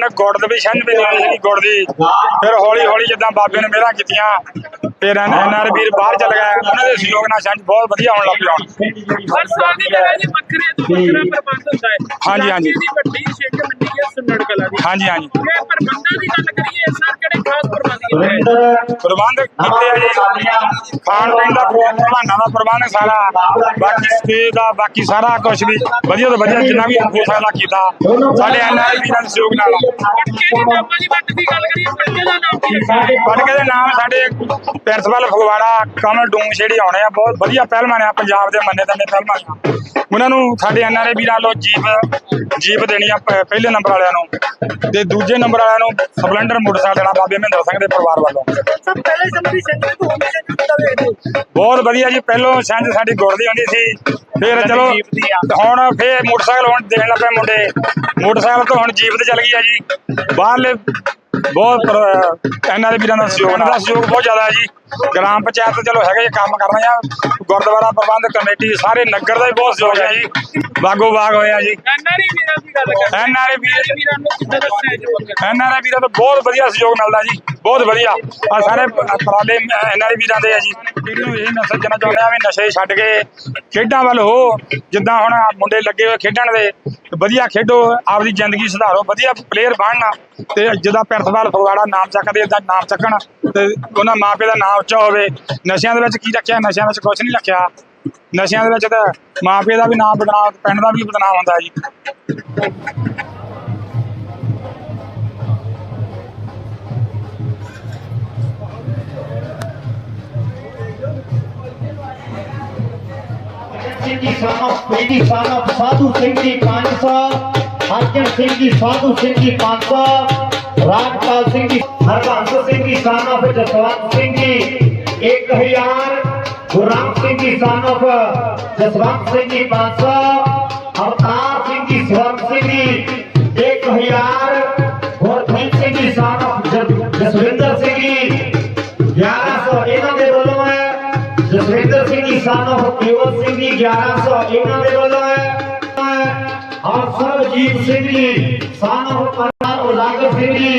ਪਿੰਡ ਗੁੜ ਦੇ ਵੀ ਛੰਝ ਵੀ ਆਈ ਸੀ ਗੁੜ ਦੀ। ਫਿਰ ਹੌਲੀ ਹੌਲੀ ਜਿੱਦਾਂ ਬਾਬੇ ਨੇ ਮੇਰਾ ਕੀਤੀਆਂ ਫਿਰ ਐਨਆਰ ਵੀਰ ਬਾਹਰ ਚਲ ਗਏ। ਉਹਨਾਂ ਦੇ ਸਹਿਯੋਗ ਨਾਲ ਛੰਝ ਬਹੁਤ ਵਧੀਆ ਹੋਣ ਲੱਗ ਪਿਆ। ਹੁਣ ਹਰ ਸਾਲ ਦੀ ਤਰ੍ਹਾਂ ਜੀ ਵੱਖਰੇ ਤੋਂ ਵੱਖਰਾ ਪ੍ਰਬੰਧ ਹੁੰਦਾ ਹੈ। ਹਾਂਜੀ, ਹਾਂਜੀ। ਇਲਾਕੇ ਦੀ ਵੱਡੀ ਛਿੰਝ ਮੰਡੀ ਹੈ ਸੁੰਨੜ ਕਲਾ ਦੀ। ਹਾਂਜੀ ਹਾਂਜੀ। ਜੇ ਪ੍ਰਬੰਧਾਂ ਦੀ ਗੱਲ ਕਰੀਏ ਇਸ ਨਾਲ ਕਿਹੜੇ ਖਾਸ ਪ੍ਰਬੰਧ ਕੀਤੇ ਗਏ? ਪ੍ਰਬੰਧ ਕੀਤੇ ਆ ਜੀ। ਖਾਣ ਪੀਣ ਦਾ ਪ੍ਰਬੰਧਾਂ ਦਾ ਪ੍ਰਬੰਧ ਸਾਰਾ। ਬਾਕੀ ਸਟੇ ਦਾ ਬਾਕੀ ਸਾਰਾ ਕੁਝ ਵੀ ਵਧੀਆ ਤੋਂ ਵਧੀਆ ਜਿੰਨਾ ਵੀ ਹੋ ਸਕਦਾ ਕੀਤਾ ਸਾਡੇ ਐਨਆਰ ਵੀਰਾਂ ਦੇ ਸਹਿਯੋਗ ਨਾਲ। ਪਟਕੇ ਦੇ ਨਾਮਾਂ ਦੀ ਵੰਡ ਦੀ ਗੱਲ ਕਰੀਏ ਪਟਕੇ ਦਾ ਨਾਮ ਕੀ ਹੈ ਪੜਕੇ ਦੇ ਨਾਮ ਸਾਡੇ ਪ੍ਰਿੰਸੀਪਲ ਫਗਵਾੜਾ ਕਮਲ ਡੂੰਗ ਜਿਹੜੀ ਆਉਣੇ ਆ। ਬਹੁਤ ਵਧੀਆ ਪਹਿਲਵਾਨ ਆ ਪੰਜਾਬ ਦੇ ਮੰਨੇ ਤੰਨੇ ਪਹਿਲਵਾਨ ਉਹਨਾਂ ਨੂੰ ਸਾਡੇ ਐਨਆਰਏ ਵੀਰਾਂ ਵੱਲੋਂ ਜੀਪ ਜੀਪ ਦੇਣੀ ਆ ਪ- ਪਹਿਲੇ ਨੰਬਰ ਵਾਲਿਆਂ ਨੂੰ। ਤੇ ਦੂਜੇ ਨੰਬਰ ਵਾਲਿਆਂ ਨੂੰ ਸਪਲੈਂਡਰ ਮੋਟਰਸਾਈਕਲ ਦੇਣਾ ਬਾਬੇ ਮਹਿੰਦਰ ਸਿੰਘ ਦੇ ਪਰਿਵਾਰ ਵੱਲੋਂ। ਸਭ ਪਹਿਲੇ ਦੀ ਛਿੰਝ ਤੋਂ ਹੁਣ ਛਿੰਝ ਕਿੱਦਾਂ ਵੇਖਦੇ ਹੋ? ਬਹੁਤ ਵਧੀਆ ਜੀ ਪਹਿਲੋਂ ਛੰਝ ਸਾਡੀ ਗੁੜ ਦੀ ਹੁੰਦੀ ਸੀ ਫਿਰ ਚਲੋ ਹੁਣ ਫੇਰ ਮੋਟਰਸਾਈਕਲ ਹੁਣ ਦੇਣ ਲੱਗੇ ਮੁੰਡੇ। ਮੋਟਰਸਾਈਕਲ ਤੋਂ ਹੁਣ ਜੀਪ ਤੇ ਚੱਲ ਗਈ ਆ ਜੀ। ਬਾਹਰਲੇ ਬਹੁਤ ਐਨਆਰ ਵੀਰਾਂ ਦਾ ਸਹਿਯੋਗ ਨਾਲ। ਦਾ ਸਹਿਯੋਗ ਬਹੁਤ ਜ਼ਿਆਦਾ ਹੈ ਜੀ। ਗ੍ਰਾਮ ਪੰਚਾਇਤ ਤੇ ਚਲੋ ਹੈਗੇ ਜੀ ਕੰਮ ਕਰ ਰਹੇ ਆ। ਗੁਰਦੁਆਰਾ ਪ੍ਰਬੰਧਕ ਕਮੇਟੀ ਸਾਰੇ ਨਗਰ ਦਾ ਵੀ ਬਹੁਤ ਸਹਿਯੋਗ ਹੈ ਜੀ। ਬਾਗੋ ਬਾਗ ਹੋਇਆ ਜੀ। ਐਨਆਰਈ ਵੀਰਾਂ ਦੀ ਗੱਲ ਵੀਰ- ਨੂੰ ਕਿੱਦਾਂ ਮਿਲਦਾ ਐਨਆਰਆਈ ਵੀਰਾਂ ਤੋਂ ਬਹੁਤ ਵਧੀਆ ਸਹਿਯੋਗ ਮਿਲਦਾ ਜੀ। ਬਹੁਤ ਵਧੀਆ। ਆ ਸਾਰੇ ਪਰਾਲੇ ਐਨਆਰਆਈ ਵੀਰਾਂ ਦੇ ਆ ਜੀ। ਵੀਰਾਂ ਨੂੰ ਇਹ ਮੈਸੇਜ ਦੇਣਾ ਚਾਹੁੰਦੇ ਆ ਵੀ ਨਸ਼ੇ ਛੱਡ ਕੇ ਖੇਡਾਂ ਵੱਲ ਹੋ। ਜਿੱਦਾਂ ਹੁਣ ਮੁੰਡੇ ਲੱਗੇ ਹੋਏ ਖੇਡਣ ਦੇ ਤੇ ਵਧੀਆ ਖੇਡੋ ਆਪਦੀ ਜ਼ਿੰਦਗੀ ਸੁਧਾਰੋ। ਵਧੀਆ ਪਲੇਅਰ ਬਣਨ। ਤੇ ਜਿਹਦਾ ਪ੍ਰਿੰਸੀਪਲ ਫਗਵਾੜਾ ਨਾਮ ਚੱਕਦੇ ਇਦਾਂ ਨਾਮ ਚੱਕਣ ਤੇ ਉਹਨਾਂ ਮਾਪੇ ਦਾ ਨਾਮ ਉੱਚਾ ਹੋਵੇ, ਨਸ਼ਿਆਂ ਦੇ ਵਿੱਚ ਕੀ ਰੱਖਿਆ? ਨਸ਼ਿਆਂ ਵਿੱਚ ਕੁਝ ਨਹੀਂ ਰੱਖਿਆ। ਨਸ਼ਿਆਂ ਦੇ ਵਿੱਚ ਤਾਂ ਮਾਪੇ ਦਾ ਵੀ ਨਾਮ ਬਦਨਾਮ, ਪਿੰਡ ਦਾ ਵੀ ਬਦਨਾਮ ਹੁੰਦਾ ਜੀ। ਸਿੰਘ ਜੀ ਸਾਨੂੰ ਪ੍ਰੀਤੀ ਸਾਨੂੰ ਸਾਧੂ ਸਿੰਘ ਜੀ 500 ਅਰਜਨ ਸਿੰਘ ਜੀ ਸਾਧੂ ਸਿੰਘ ਜੀ 500 ਰਾਜਪਾਲ ਸਿੰਘ ਜੀ ਹਰਬੰਸ ਸਿੰਘ ਜੀ ਸਾਨੂੰ ਜਸਵੰਤ ਸਿੰਘ ਜੀ 1000 ਗੁਰਰਾਮ ਸਿੰਘ ਜੀ ਸਾਨੂੰ ਜਸਵੰਤ ਸਿੰਘ ਜੀ 500 ਅਵਤਾਰ ਸਿੰਘ ਜੀ ਸਵਰਨ ਸਿੰਘ ਜੀ 1000 ਗੁਰਪ੍ਰੀਤ ਸਿੰਘ ਜੀ ਸਾਨੂੰ ਜਸਵਿੰਦਰ ਸਿੰਘ ਜੀ 1100 ਇਹਨਾਂ ਦੇ ਵੱਲੋਂ ਹੈ ਜਸਵਿੰਦਰ ਸਿੰਘ ਜੀ ਸਾਨੂੰ ਕੇਵਲ ਸਿੰਘ ਜੀ 1100 ਇਹਨਾਂ ਦੇ ਵੱਲੋਂ ਹੈ ਔਰ ਸਰਬਜੀਤ ਸਿੰਘ ਜੀ ਸਾਨੂੰ ਪਰਮਾਰ ਉਜਾਗਰ ਸਿੰਘ ਜੀ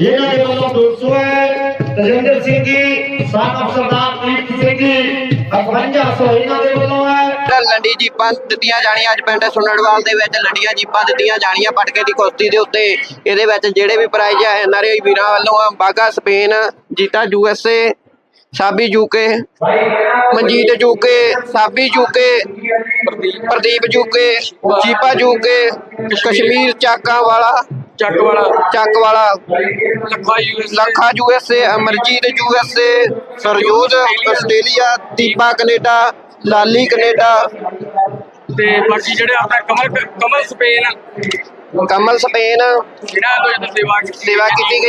ਇਹਨਾਂ ਦੇ ਵੱਲੋਂ 200 ਹੈ ਤਜਿੰਦਰ ਸਿੰਘ ਜੀ ਸਾਨੂੰ ਸਰਦਾਰ ਪ੍ਰੀਤ ਸਿੰਘ ਜੀ 5500 ਇਹਨਾਂ ਦੇ ਵੱਲੋਂ ਹੈ। ਲੰਡੀ ਜੀਪਾਂ ਦਿੱਤੀਆਂ ਜਾਣੀਆਂ, ਅੱਜ ਪਿੰਡ ਸੁਣੜਵਾਲ ਦੇ ਵਿੱਚ ਲੰਡੀਆਂ ਜੀਪਾਂ ਦਿੱਤੀਆਂ ਜਾਣੀਆਂ ਪਟਕੇ ਦੀ ਕੁਸ਼ਤੀ ਦੇ ਉੱਤੇ। ਇਹਦੇ ਵਿੱਚ ਜਿਹੜੇ ਵੀ ਪ੍ਰਾਈਜ਼ ਆ ਐਨਆਰਆਈ ਵੀਰਾਂ ਵੱਲੋਂ ਆ Baga Spain, Jeeta USA Sabi UK Manjeet UK Sabi UK Pardeep UK Jeepa UK Kashmir ਚਾਕਾਂ ਵਾਲਾ ਚੱਕ ਵਾਲਾ। ਚੱਕ ਵਾਲਾ। Lakha US Lakha USA Amarjeet USA Saryodh Australia Deepa Canada Lali Canada. ਤੇ ਬਾਕੀ ਜਿਹੜੇ ਆਪਣਾ ਕਮਲ ਕਮਲ ਸਪੇਨ। ਕਮਲ ਸਪੇਨ। ਜਿਹੜਾ ਤੋਂ ਜਦੋਂ ਸੇਵਾ ਕੀਤੀ ਸੇਵਾ ਕੀਤੀ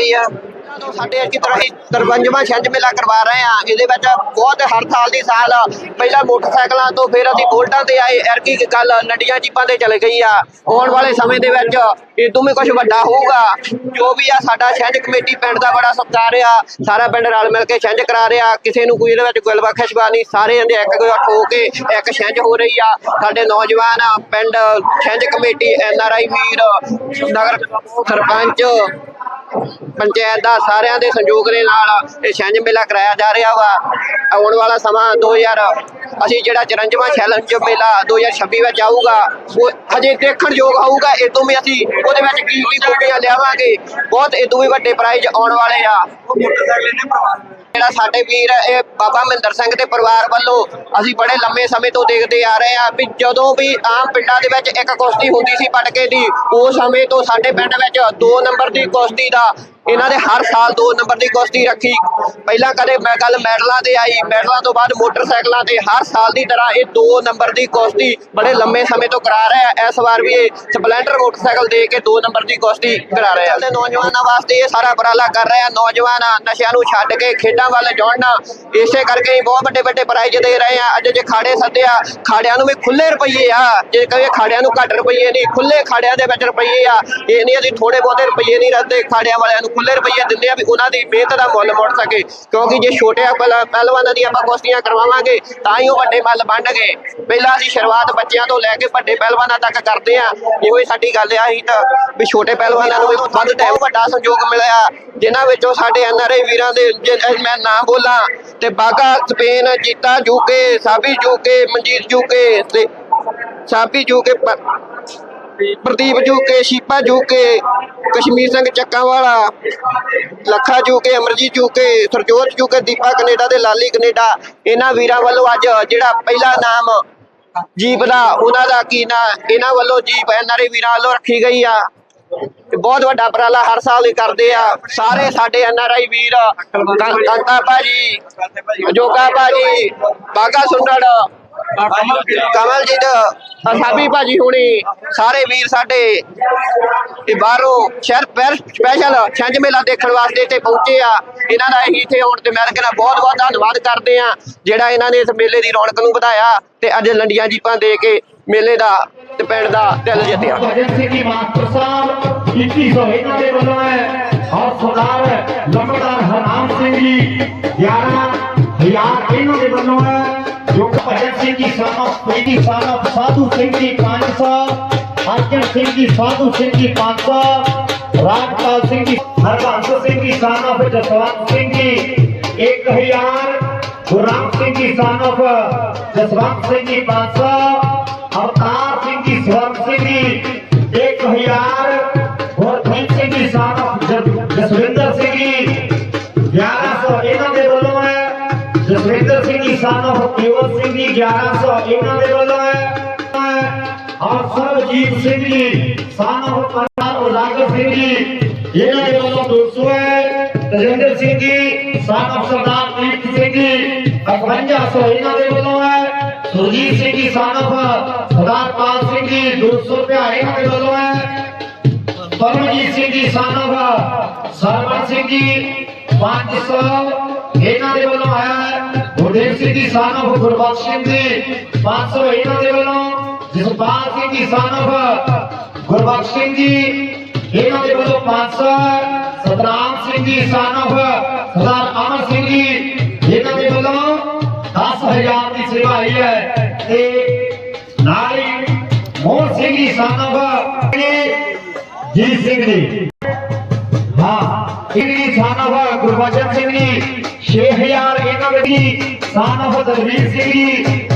ਗਈ ਆ ਸਾਡੇ ਅੱਜ ਤਰ੍ਹਾਂ ਹੀ 53ਵਾਂ ਛੰਜ ਮੇਲਾ ਕਰਵਾ ਰਹੇ ਆ ਇਹਦੇ ਵਿੱਚ ਬਹੁਤ ਹਰ ਸਾਲ ਦੀ ਸਾਲ ਪਹਿਲਾਂ ਮੋਟਰਸਾਈਕਲਾਂ ਤੋਂ ਫਿਰ ਅਸੀਂ ਬੋਲਟਾਂ ਤੇ ਆਏ। ਐਰਕੀ ਕੱਲ ਨੰਡੀਆਂ ਜੀਪਾਂ ਤੇ ਚਲੇ ਗਈ ਆ। ਆਉਣ ਵਾਲੇ ਸਮੇਂ ਦੇ ਵਿੱਚ ਇਦੋਂ ਵੀ ਕੁਝ ਵੱਡਾ ਹੋਊਗਾ। ਜੋ ਵੀ ਆ ਸਾਡਾ ਛੰਜ ਕਮੇਟੀ ਪਿੰਡ ਦਾ ਬੜਾ ਸਤਿਕਾਰ ਆ। ਸਾਰਾ ਪਿੰਡ ਰਲ ਮਿਲ ਕੇ ਛੰਜ ਕਰਾ ਰਿਹਾ। ਕਿਸੇ ਨੂੰ ਕੋਈ ਇਹਦੇ ਵਿੱਚ ਗੁਲਵਾ ਖਸ਼ਬਾ ਨਹੀਂ। ਸਾਰੇ ਇਹਦੇ ਇੱਕ ਗੁੱਟ ਹੋ ਕੇ ਇੱਕ ਛੰਜ ਹੋ ਰਹੀ ਆ। ਸਾਡੇ ਨੌਜਵਾਨ ਪਿੰਡ ਛੰਜ ਕਮੇਟੀ ਐਨ ਆਰ ਆਈ ਵੀਰ, ਨਗਰ ਸਰਪੰਚ, ਪੰਚਾਇਤ ਦਾ ਸਾਰਿਆਂ ਦੇ ਸੰਯੋਗ ਦੇ ਨਾਲ ਇਹ ਛੰਝ ਮੇਲਾ ਕਰਾਇਆ ਜਾ ਰਿਹਾ ਵਾ। ਆਉਣ ਵਾਲਾ ਸਮਾਂ 2000 ਅਸੀਂ ਜਿਹੜਾ 54ਵਾਂ ਛੰਝ ਮੇਲਾ 2026 ਵਿੱਚ ਆਊਗਾ, ਉਹ ਹਜੇ ਦੇਖਣ ਯੋਗ ਹੋਊਗਾ ਇਦੋਂ ਵੀ ਅਸੀਂ ਉਹਦੇ ਵਿੱਚ ਕੀਮਤੀ ਕੁੱਟੀਆਂ ਲਿਆਵਾਂਗੇ। ਬਹੁਤ ਇਦੋਂ ਵੀ ਵੱਡੇ ਪ੍ਰਾਈਜ਼ ਆਉਣ ਵਾਲੇ ਆ। ਜਿਹੜਾ ਸਾਡੇ ਵੀਰ ਇਹ ਬਾਬਾ ਮਹਿੰਦਰ ਸਿੰਘ ਦੇ ਪਰਿਵਾਰ ਵੱਲੋਂ ਅਸੀਂ ਬੜੇ ਲੰਮੇ ਸਮੇਂ ਤੋਂ ਦੇਖਦੇ ਆ ਰਹੇ ਆ ਵੀ ਜਦੋਂ ਵੀ ਆਮ ਪਿੰਡਾਂ ਦੇ ਵਿੱਚ ਇੱਕ ਕੁਸ਼ਤੀ ਹੁੰਦੀ ਸੀ ਪਟਕੇ ਦੀ ਉਸ ਸਮੇਂ ਤੋਂ ਸਾਡੇ ਪਿੰਡ ਵਿੱਚ 2 ਨੰਬਰ ਦੀ ਕੁਸ਼ਤੀ ਦਾ ਇਹਨਾਂ ਨੇ ਹਰ ਸਾਲ 2 ਨੰਬਰ ਦੀ ਕੁਸ਼ਤੀ ਰੱਖੀ। ਪਹਿਲਾਂ ਕਦੇ ਮੈਂ ਕੱਲ ਮੈਡਲਾਂ ਤੇ ਆਈ, ਮੈਡਲਾਂ ਤੋਂ ਬਾਅਦ ਮੋਟਰਸਾਈਕਲਾਂ ਤੇ। ਹਰ ਸਾਲ ਦੀ ਤਰ੍ਹਾਂ ਇਹ 2 ਨੰਬਰ ਦੀ ਕੁਸ਼ਤੀ ਬੜੇ ਲੰਮੇ ਸਮੇਂ ਤੋਂ ਕਰਾ ਰਿਹਾ ਇਸ ਵਾਰ ਵੀ ਇਹ ਸਪਲੈਂਡਰ ਮੋਟਰਸਾਈਕਲ ਦੇ ਕੇ 2 ਨੰਬਰ ਦੀ ਕੁਸ਼ਤੀ ਕਰਾ ਰਿਹਾ ਤੇ ਨੌਜਵਾਨਾਂ ਵਾਸਤੇ ਇਹ ਸਾਰਾ ਉਪਰਾਲਾ ਕਰ ਰਿਹਾ ਨੌਜਵਾਨ ਨਸ਼ਿਆਂ ਨੂੰ ਛੱਡ ਕੇ ਖੇਡਾਂ ਵੱਲ ਜੋੜਨਾ, ਇਸੇ ਕਰਕੇ ਹੀ ਬਹੁਤ ਵੱਡੇ ਵੱਡੇ ਪ੍ਰਾਈਜ਼ ਦੇ ਰਹੇ ਆ। ਅੱਜ ਜੇ ਖਾੜੇ ਸੱਦਿਆ, ਖਾੜਿਆਂ ਨੂੰ ਵੀ ਖੁੱਲੇ ਰੁਪਈਏ ਆ। ਜੇ ਕਹੇ ਖਾੜਿਆਂ ਨੂੰ ਘੱਟ ਰੁਪਈਏ ਨਹੀਂ ਖੁੱਲੇ ਖਾੜਿਆਂ ਦੇ ਵਿੱਚ ਰੁਪਈਏ ਆ। ਇਹ ਨਹੀਂ ਅਸੀਂ ਥੋੜੇ ਬਹੁਤੇ ਰੁਪਈਏ ਨਹੀਂ ਰੱਖਦੇ, ਖਾੜਿਆਂ ਵਾਲਿਆਂ ਨੂੰ ਖੁੱਲੇ ਰੁਪਈਏ ਦਿੰਦੇ ਆ ਵੀ ਉਹਨਾਂ ਦੀ ਮਿਹਨਤ ਦਾ ਮੁੱਲ ਮੁੜ ਸਕੇ। ਕਿਉਂਕਿ ਜੇ ਛੋਟੇ ਪਹਿਲਵਾਨਾਂ ਦੀ ਆਪਾਂ ਕੁਸ਼ਤੀਆਂ ਕਰਵਾਵਾਂਗੇ, ਤਾਂ ਹੀ ਉਹ ਵੱਡੇ ਮੱਲ ਬਣਨਗੇ ਪਹਿਲਾਂ ਅਸੀਂ ਸ਼ੁਰੂਆਤ ਬੱਚਿਆਂ ਤੋਂ ਲੈ ਕੇ ਵੱਡੇ ਪਹਿਲਵਾਨਾਂ ਤੱਕ ਕਰਦੇ ਆ ਇਹੋ ਹੀ ਸਾਡੀ ਗੱਲ ਆ, ਅਸੀਂ ਤਾਂ ਵੀ ਛੋਟੇ ਪਹਿਲਵਾਨਾਂ ਨੂੰ ਵੀ ਵੱਧ ਟਾਈਮ ਵੱਡਾ ਸੰਯੋਗ ਮਿਲਿਆ। ਜਿਨ੍ਹਾਂ ਵਿੱਚੋਂ ਸਾਡੇ ਐਨਆਰਆਈ ਵੀਰਾਂ ਦੇ ਮੈਂ ਨਾਮ ਬੋਲਾਂ, ਤੇ Baga Spain, Jeeta UK Sabi UK Manjeet UK ਤੇ ਸਾਬੀ ਜੂਕੇ ਪ੍ਰਦੀਪ ਜੂਕੇ, ਸ਼ੀਪਾ ਜੂਕੇ, ਕਸ਼ਮੀਰ ਸਿੰਘ ਚੱਕਾਂ ਵਾਲਾ Lakha UK, Amarjeet UK, Sarjot UK, Deepa Canada ਤੇ ਲਾਲੀ ਕੈਨੇਡਾ। ਇਹਨਾਂ ਵੀਰਾਂ ਵੱਲੋਂ ਅੱਜ ਜਿਹੜਾ ਪਹਿਲਾ ਨਾਮ ਜੀਪ ਦਾ, ਉਹਨਾਂ ਦਾ ਕੀ ਨਾ, ਇਹਨਾਂ ਵੱਲੋਂ ਜੀਪ ਐਨਆਰਏ ਵੀਰਾਂ ਵੱਲੋਂ ਰੱਖੀ ਗਈ ਆ। ਤੇ ਬਹੁਤ ਵੱਡਾ ਉਪਰਾਲਾ ਹਰ ਸਾਲ ਹੀ ਕਰਦੇ ਆ। ਸਾਰੇ ਸਾਡੇ ਐਨਆਰਆਈ ਵੀਰ, ਕਾਂ- ਕਾਂਤਾ ਭਾਜੀ ਜੋਗਾ ਭਾਜੀ ਬਾਗਾ ਸੁੰਡੜ ਕਮਲਜੀਤ। ਅਸਾਬੀ ਭਾਜੀ ਹੁਣੀ ਸਾਰੇ ਵੀਰ ਸਾਡੇ ਤੇ ਬਾਹਰੋਂ ਸ਼ਹਿਰ ਪੈਰ ਸਪੈਸ਼ਲ ਛੰਜ ਮੇਲਾ ਦੇਖਣ ਵਾਸਤੇ ਇੱਥੇ ਪਹੁੰਚੇ ਆ। ਇਹਨਾਂ ਦਾ ਅਸੀਂ ਇੱਥੇ ਆਉਣ ਤੇ ਮੈਂ ਕਹਿੰਦਾ ਬਹੁਤ ਬਹੁਤ ਧੰਨਵਾਦ ਕਰਦੇ ਆ ਜਿਹੜਾ ਇਹਨਾਂ ਨੇ ਇਸ ਮੇਲੇ ਦੀ ਰੌਣਕ ਨੂੰ ਵਧਾਇਆ ਤੇ ਅੱਜ ਲੰਡੀਆਂ ਜੀਪਾਂ ਦੇ ਕੇ ਮੇਲੇ ਦਾ ਤੇ ਪਿੰਡ ਦਾ ਦਿਲ ਜਿੱਤਿਆ। ਭਜਨ ਸਿੰਘ ਜੀ ਮਾਸਟਰ ਸਾਹਿਬ 2100 ਇਹਨਾਂ ਦੇ ਵੱਲੋਂ ਹੈ। ਔਰ ਸਰਦਾਰ ਲੰਬੜਦਾਰ ਹਰਨਾਮ ਸਿੰਘ ਜੀ 11000 ਇਹਨਾਂ ਦੇ ਵੱਲੋਂ ਹੈ। ਜੋ ਕਿ ਭਜਨ ਸਿੰਘ ਜੀ ਸਾਨੂੰ ਪਹਿਲੀ ਸਾਨਾ ਸਾਧੂ ਸਿੰਘ ਜੀ 500 ਅਰਜਨ ਸਿੰਘ ਜੀ ਸਾਧੂ ਸਿੰਘ ਜੀ 500 ਰਾਜਪਾਲ ਸਿੰਘ ਜੀ ਹਰਬੰਸ ਸਿੰਘ ਜੀ ਸਾਨਾ ਫਿਰ ਜਸਵੰਤ ਸਿੰਘ ਜੀ 1000 ਗੁਰਰਾਮ ਸਿੰਘ ਜੀ ਸਾਨਫ ਜਸਵੰਤ ਸਿੰਘ ਜੀ 500 ਅਵਤਾਰ ਸਿੰਘ ਜੀ ਸਵਰਨ ਸਿੰਘ ਜੀ 1000 ਗੁਰਪ੍ਰੀਤ ਸਿੰਘ ਜੀ ਸਾਨਫ ਜਸਵਿੰਦਰ ਸਿੰਘ ਜੀ ਸਾਨਫ ਕੇਵਲ ਸਿੰਘ ਜੀ 1100 ਇਹਨਾਂ ਦੇ ਵੱਲੋਂ ਹੈ ਔਰ ਸਰਬਜੀਤ ਸਿੰਘ ਜੀ ਸਾਨੂੰ ਪਰਮਾਰ ਉਜਾਗਰ ਸਿੰਘ ਜੀ ਇਹਨਾਂ ਦੇ ਵੱਲੋਂ 200 ਹੈ ਤਜਿੰਦਰ ਸਿੰਘ ਜੀ ਸਾਨਫ ਸਰਦਾਰ ਪ੍ਰੀਤ ਸਿੰਘ ਜੀ 5500 ਇਹਨਾਂ ਦੇ ਵੱਲੋਂ ਹੈ ਸੁਰਜੀਤ ਸਿੰਘ ਜੀ ਸਾਨਫ ਸਰਦਾਰ ਪਾਲ ਸਿੰਘ ਜੀ 200 ਰੁਪਇਆ ਇਹਨਾਂ ਦੇ ਵੱਲੋਂ ਹੈ ਪਰਮਜੀਤ ਸਿੰਘ ਜੀ ਸਾਨੂੰ ਸਰਵਣ ਸਿੰਘ ਜੀ 500 ਇਹਨਾਂ ਦੇ ਵੱਲੋਂ ਆਇਆ ਹੈ ਗੁਰਦੇਵ ਸਿੰਘ ਜੀ ਸਾਨਫ ਗੁਰਬਖਸ਼ ਸਿੰਘ ਜੀ। 500 ਇਹਨਾਂ ਦੇ ਵੱਲੋਂ, ਜਸਪਾਲ ਸਿੰਘ ਜੀ ਸਾਨਫ ਗੁਰਬਖਸ਼ ਸਿੰਘ ਜੀ। ਇਹਨਾਂ ਦੇ ਵੱਲੋਂ 500 ਸਤਨਾਮ ਸਿੰਘ ਜੀ ਸਾਨਫ ਸਰਦਾਰ ਅਮਰ ਸਿੰਘ ਜੀ। ਇਹਨਾਂ ਦੇ ਵੱਲੋਂ 10000 ਦੀ ਸੇਵਾ ਆਈ ਹੈ ਤੇ ਨਾਲ ਹੀ ਮੋਹਨ ਸਿੰਘ ਜੀ ਸਾਨਫ ਜੀ ਸਿੰਘ ਜੀ। ਹਾਂ, ਇਹ ਜੀ ਸਾਨਫ ਗੁਰਬਚਨ ਸਿੰਘ ਜੀ। ਜੀ ਸਾਨਫ ਦਰਵੀਰ ਸਿੰਘ ਜੀ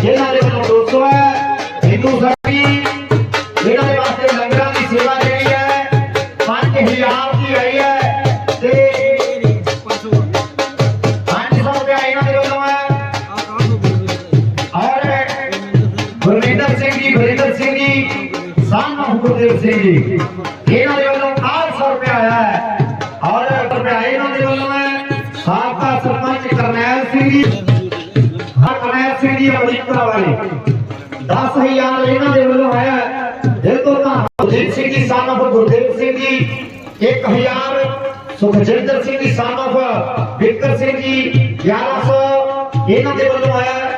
ਇਹਨਾਂ ਦੇ ਵੱਲੋਂ 200 ਹੈ ਹਿੰਦੂ ਸਾਡੀ ਇਹਨਾਂ ਦੇ ਵਾਸਤੇ ਲੰਗਰਾਂ ਦੀ ਸੇਵਾ ਜਿਹੜੀ ਹੈ 5000 ਦੀ ਆਈ ਹੈ ਤੇ 500 ਰੁਪਇਆ ਇਹਨਾਂ ਦੇ ਵੱਲੋਂ, ਹੈ। ਔਰ ਗੁਰਵਿੰਦਰ ਸਿੰਘ ਜੀ ਗੁਰਵਿੰਦਰ ਸਿੰਘ ਜੀ ਸਾਨਫ ਗੁਰਦੇਵ ਸਿੰਘ ਜੀ। ਕਰਨੈਲ ਸਿੰਘ ਜੀ 10000 ਇਹਨਾਂ ਦੇ ਵੱਲੋਂ ਆਇਆ ਦਿਲ ਤੋਂ ਤਾਂ ਗੁਰਦੀਪ ਸਿੰਘ ਜੀ ਸਾਨਫ ਗੁਰਦੇਵ ਸਿੰਘ ਜੀ 1000 ਸੁਖਜਿੰਦਰ ਸਿੰਘ ਜੀ ਸਾਨਫ ਵਿਕਰ ਸਿੰਘ ਜੀ 1100 ਇਹਨਾਂ ਦੇ ਵੱਲੋਂ ਆਇਆ